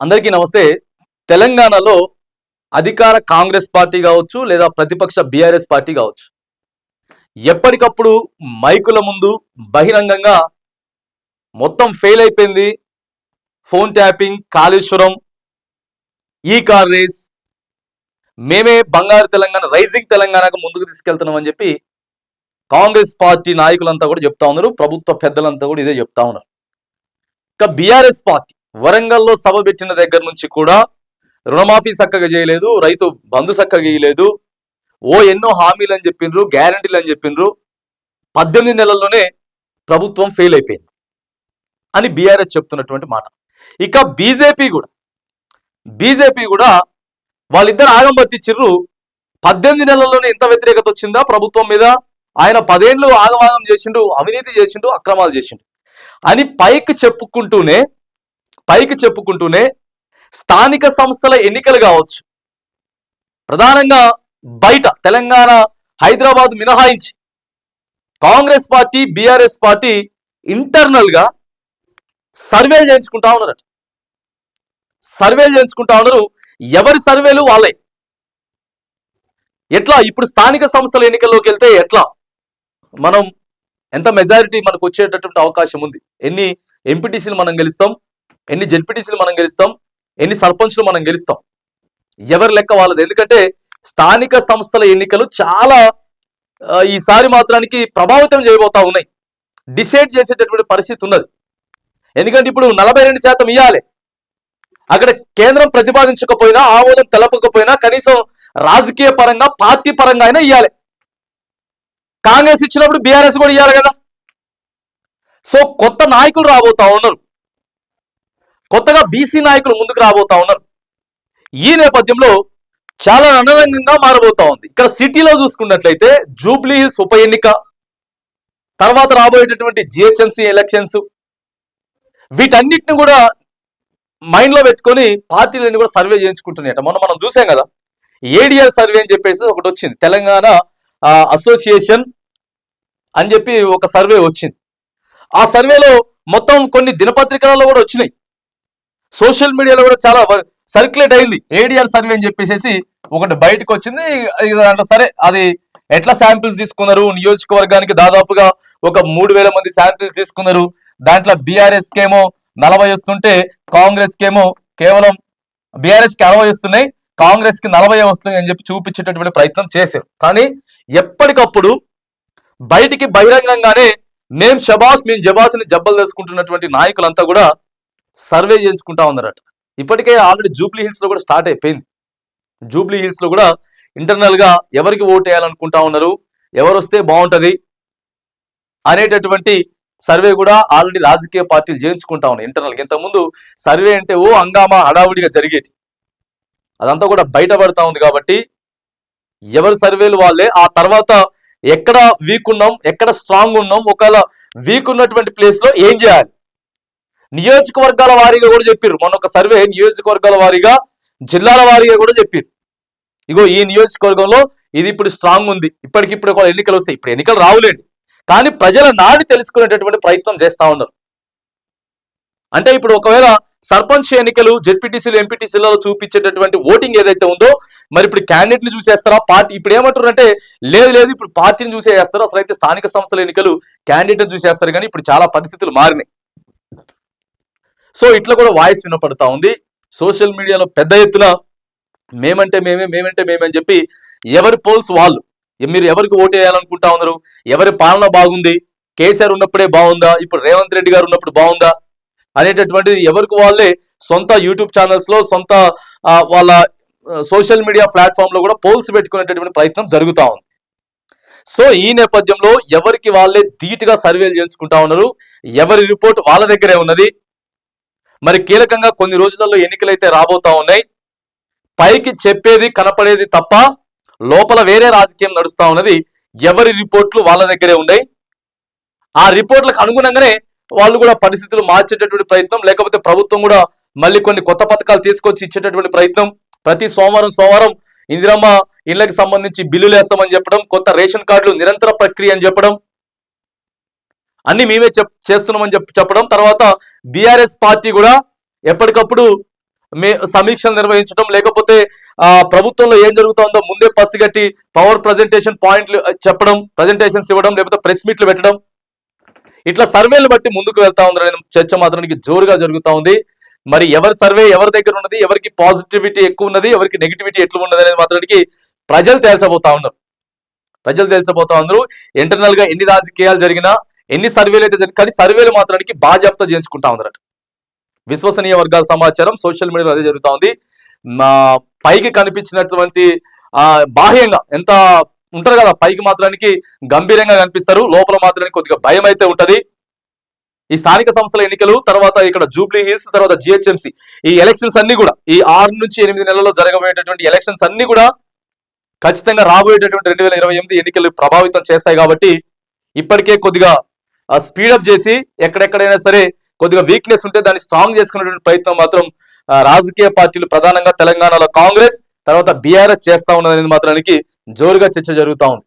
అందరికీ నమస్తే. తెలంగాణలో అధికార కాంగ్రెస్ పార్టీ కావచ్చు లేదా ప్రతిపక్ష బీఆర్ఎస్ పార్టీ కావచ్చు. ఎప్పటికప్పుడు మైకుల ముందు బహిరంగంగా మొత్తం ఫెయిల్ అయిపోయింది. ఫోన్ ట్యాపింగ్ కాళేశ్వరం ఈ కార్ రేస్ మేమే బంగారు తెలంగాణ రైజింగ్ తెలంగాణకు ముందుకు తీసుకెళ్తున్నాం అని చెప్పి కాంగ్రెస్ పార్టీ నాయకులంతా కూడా చెప్తా ఉన్నారు. ప్రభుత్వ పెద్దలంతా కూడా ఇదే చెప్తా ఉన్నారు. ఇక బీఆర్ఎస్ పార్టీ వరంగల్లో సభ పెట్టిన దగ్గర నుంచి కూడా రుణమాఫీ చక్కగా చేయలేదు రైతు బంధు చక్కగా చేయలేదు. ఓ ఎన్నో హామీలు అని చెప్పిండ్రు గ్యారంటీలు అని చెప్పిండ్రు పద్దెనిమిది నెలల్లోనే ప్రభుత్వం ఫెయిల్ అయిపోయింది అని బీఆర్ఎస్ చెప్తున్నటువంటి మాట. ఇక బీజేపీ కూడా బీజేపీ కూడా వాళ్ళిద్దరు ఆగం పట్టించిర్రు. పద్దెనిమిది నెలల్లోనే ఎంత వ్యతిరేకత వచ్చిందా ప్రభుత్వం మీద? ఆయన పదేళ్ళు ఆగమాగం చేసిండు అవినీతి చేసిండు అక్రమాలు చేసిండు అని పైకి చెప్పుకుంటూనే పైకి చెప్పుకుంటూనే స్థానిక సంస్థల ఎన్నికలు కావచ్చు. ప్రధానంగా బయట తెలంగాణ హైదరాబాద్ మినహాయించి కాంగ్రెస్ పార్టీ బీఆర్ఎస్ పార్టీ ఇంటర్నల్గా సర్వేలు చేయించుకుంటా ఉన్నారట. సర్వేలు చేయించుకుంటా ఉన్నారు. ఎవరి సర్వేలు? వాళ్ళే. ఎట్లా? ఇప్పుడు స్థానిక సంస్థల ఎన్నికల్లోకి వెళ్తే ఎట్లా? మనం ఎంత మెజారిటీ మనకు వచ్చేటటువంటి అవకాశం ఉంది. ఎన్ని ఎంపీటీసీలు మనం గెలుస్తాం? ఎన్ని జెడ్పీటీసీలు మనం గెలుస్తాం ఎన్ని సర్పంచ్లు మనం గెలుస్తాం? ఎవరి లెక్క వాళ్ళది? ఎందుకంటే స్థానిక సంస్థల ఎన్నికలు చాలా ఈసారి మాత్రానికి ప్రభావితం చేయబోతా ఉన్నాయి. డిసైడ్ చేసేటటువంటి పరిస్థితి ఉన్నది. ఎందుకంటే ఇప్పుడు నలభై రెండు శాతం ఇవ్వాలి అక్కడ కేంద్రం ప్రతిపాదించకపోయినా ఆమోదం తెలపకపోయినా కనీసం రాజకీయ పరంగా పార్టీ పరంగా అయినా ఇవ్వాలి కాంగ్రెస్ ఇచ్చినప్పుడు బీఆర్ఎస్ కూడా ఇవ్వాలి కదా. సో కొత్త నాయకులు రాబోతా ఉన్నారు. కొత్తగా బీసీ నాయకులు ముందుకు రాబోతా ఉన్నారు. ఈ నేపథ్యంలో చాలా రణరంగంగా మారబోతా ఉంది. ఇక్కడ సిటీలో చూసుకున్నట్లయితే జూబ్లీ హిల్స్ ఉప ఎన్నిక తర్వాత రాబోయేటటువంటి జిహెచ్ఎంసీ ఎలక్షన్స్ వీటన్నిటిని కూడా మైండ్లో పెట్టుకొని పార్టీలన్నీ కూడా సర్వే చేయించుకుంటున్నాయట. మొన్న మనం చూసాం కదా ఏడిఎల్ సర్వే అని చెప్పేసి ఒకటి వచ్చింది. తెలంగాణ అసోసియేషన్ అని చెప్పి ఒక సర్వే వచ్చింది. ఆ సర్వేలో మొత్తం కొన్ని దినపత్రికలలో కూడా వచ్చినాయి. సోషల్ మీడియాలో కూడా చాలా సర్క్యులేట్ అయింది. ఏడిఆర్ సర్వే అని చెప్పేసి ఒకటి బయటకు వచ్చింది. దాంట్లో సరే అది ఎట్లా శాంపిల్స్ తీసుకున్నారు? నియోజకవర్గానికి దాదాపుగా ఒక మూడు వేల మంది శాంపిల్స్ తీసుకున్నారు. దాంట్లో బీఆర్ఎస్ కేమో నలభై వస్తుంటే కాంగ్రెస్ కేమో కేవలం బీఆర్ఎస్కి అరవై వస్తున్నాయి కాంగ్రెస్కి నలభై వస్తున్నాయి అని చెప్పి చూపించేటటువంటి ప్రయత్నం చేశారు. కానీ ఎప్పటికప్పుడు బయటికి బహిరంగంగానే మేం షబాస్ మేము జబాస్ని జబ్బలు తెలుసుకుంటున్నటువంటి నాయకులంతా కూడా సర్వే చేయించుకుంటా ఉన్నారట. ఇప్పటికే ఆల్రెడీ జూబ్లీ హిల్స్లో కూడా స్టార్ట్ అయిపోయింది. జూబ్లీ హిల్స్లో కూడా ఇంటర్నల్గా ఎవరికి ఓటు వేయాలనుకుంటా ఉన్నారు ఎవరు వస్తే బాగుంటది అనేటటువంటి సర్వే కూడా ఆల్రెడీ రాజకీయ పార్టీలు చేయించుకుంటా ఉన్నాయి ఇంటర్నల్ ఇంతకుముందు సర్వే అంటే ఓ హంగామా హడావుడిగా జరిగేది. అదంతా కూడా బయటపడతా ఉంది కాబట్టి ఎవరి సర్వేలు వాళ్ళే ఆ తర్వాత ఎక్కడ వీక్ ఉన్నాం ఎక్కడ స్ట్రాంగ్ ఉన్నాం ఒకవేళ వీక్ ఉన్నటువంటి ప్లేస్లో ఏం చేయాలి? నియోజకవర్గాల వారీగా కూడా చెప్పారు మొన్న ఒక సర్వే నియోజకవర్గాల వారీగా జిల్లాల వారీగా కూడా చెప్పారు ఇగో ఈ నియోజకవర్గంలో ఇది ఇప్పుడు స్ట్రాంగ్ ఉంది. ఇప్పటికిప్పుడు కూడా ఎన్నికలు వస్తాయి ఇప్పుడు ఎన్నికలు రావులేండి. కానీ ప్రజల నాడి తెలుసుకునేటటువంటి ప్రయత్నం చేస్తా ఉన్నారు. అంటే ఇప్పుడు ఒకవేళ సర్పంచ్ ఎన్నికలు జెడ్పీటీసీలు ఎంపీటీసీలలో చూపించేటటువంటి ఓటింగ్ ఏదైతే ఉందో మరి ఇప్పుడు క్యాండిడేట్ని చూసేస్తారా? పార్టీ ఇప్పుడు ఏమంటారు అంటే లేదు లేదు ఇప్పుడు పార్టీని చూసేస్తారు అసలు అయితే స్థానిక సంస్థల ఎన్నికలు క్యాండిడేట్ని చూసేస్తారు. కానీ ఇప్పుడు చాలా పరిస్థితులు మారినాయి. సో ఇట్లా కూడా వాయిస్ వినపడతా ఉంది. సోషల్ మీడియాలో పెద్ద ఎత్తున మేమంటే మేమే మేమంటే మేమే అని చెప్పి ఎవరి పోల్స్ వాళ్ళు మీరు ఎవరికి ఓటు వేయాలనుకుంటా ఉన్నారు? ఎవరి పాలన బాగుంది? కేసీఆర్ ఉన్నప్పుడే బాగుందా? ఇప్పుడు రేవంత్ రెడ్డి గారు ఉన్నప్పుడు బాగుందా? అనేటటువంటిది ఎవరికి వాళ్ళే సొంత యూట్యూబ్ ఛానల్స్లో సొంత వాళ్ళ సోషల్ మీడియా ప్లాట్ఫామ్లో కూడా పోల్స్ పెట్టుకునేటటువంటి ప్రయత్నం జరుగుతూ ఉంది. సో ఈ నేపథ్యంలో ఎవరికి వాళ్ళే ధీటుగా సర్వేలు చేయించుకుంటా ఉన్నారు? ఎవరి రిపోర్ట్ వాళ్ళ దగ్గరే ఉన్నది? మరి కీలకంగా కొన్ని రోజులలో ఎన్నికలైతే రాబోతా ఉన్నాయి పైకి చెప్పేది కనపడేది తప్ప లోపల వేరే రాజకీయం నడుస్తా ఉన్నది. ఎవరి రిపోర్ట్లు వాళ్ళ దగ్గరే ఉన్నాయి. ఆ రిపోర్ట్లకు అనుగుణంగానే వాళ్ళు కూడా పరిస్థితులు మార్చేటటువంటి ప్రయత్నం లేకపోతే ప్రభుత్వం కూడా మళ్ళీ కొన్ని కొత్త పథకాలు తీసుకొచ్చి ఇచ్చేటటువంటి ప్రయత్నం. ప్రతి సోమవారం సోమవారం ఇందిరమ్మ ఇళ్ళకు సంబంధించి బిల్లులు వేస్తామని చెప్పడం కొత్త రేషన్ కార్డులు నిరంతర ప్రక్రియ అని చెప్పడం అన్ని మేమే చెప్ చేస్తున్నామని చెప్పి చెప్పడం తర్వాత బీఆర్ఎస్ పార్టీ కూడా ఎప్పటికప్పుడు మే సమీక్షలు నిర్వహించడం లేకపోతే ఆ ప్రభుత్వంలో ఏం జరుగుతుందో ముందే పసిగట్టి పవర్ ప్రజెంటేషన్ పాయింట్లు చెప్పడం ప్రజెంటేషన్స్ ఇవ్వడం లేకపోతే ప్రెస్ మీట్లు పెట్టడం. ఇట్లా సర్వేలు బట్టి ముందుకు వెళ్తా ఉంది చర్చ మాత్రానికి జోరుగా జరుగుతూ ఉంది. మరి ఎవరి సర్వే ఎవరి దగ్గర ఉన్నది ఎవరికి పాజిటివిటీ ఎక్కువ ఉన్నది ఎవరికి నెగిటివిటీ ఎట్లా ఉన్నది అనేది మాత్రానికి ప్రజలు తేల్చబోతా ఉన్నారు. ప్రజలు తేల్చబోతా ఉన్నారు. ఇంటర్నల్గా ఎన్ని రాజకీయాలు జరిగినా ఎన్ని సర్వేలు అయితే కానీ సర్వేలు మాత్రానికి బాధ్యాప్త చేయించుకుంటా ఉందన్నట్టు విశ్వసనీయ వర్గాల సమాచారం సోషల్ మీడియాలో అదే జరుగుతూ ఉంది పైకి కనిపించినటువంటి బాహ్యంగా ఎంత ఉంటారు కదా పైకి మాత్రానికి గంభీరంగా కనిపిస్తారు. లోపల మాత్రానికి కొద్దిగా భయం అయితే ఉంటది. ఈ స్థానిక సంస్థల ఎన్నికలు తర్వాత ఇక్కడ జూబ్లీ హిల్స్ తర్వాత జిహెచ్ఎంసి. ఈ ఎలక్షన్స్ అన్ని కూడా ఈ ఆరు నుంచి ఎనిమిది నెలల్లో జరగబోయేటటువంటి ఎలక్షన్స్ అన్ని కూడా ఖచ్చితంగా రాబోయేటటువంటి రెండు వేల ఇరవై ఎనిమిది ఎన్నికలు ప్రభావితం చేస్తాయి కాబట్టి ఇప్పటికే కొద్దిగా స్పీడప్ చేసి ఎక్కడెక్కడైనా సరే కొద్దిగా వీక్నెస్ ఉంటే దాన్ని స్ట్రాంగ్ చేసుకునేటువంటి ప్రయత్నం మాత్రం రాజకీయ పార్టీలు ప్రధానంగా తెలంగాణలో కాంగ్రెస్ తర్వాత బీఆర్ఎస్ చేస్తా ఉన్నదనేది మాత్రానికి జోరుగా చర్చ జరుగుతా ఉంది.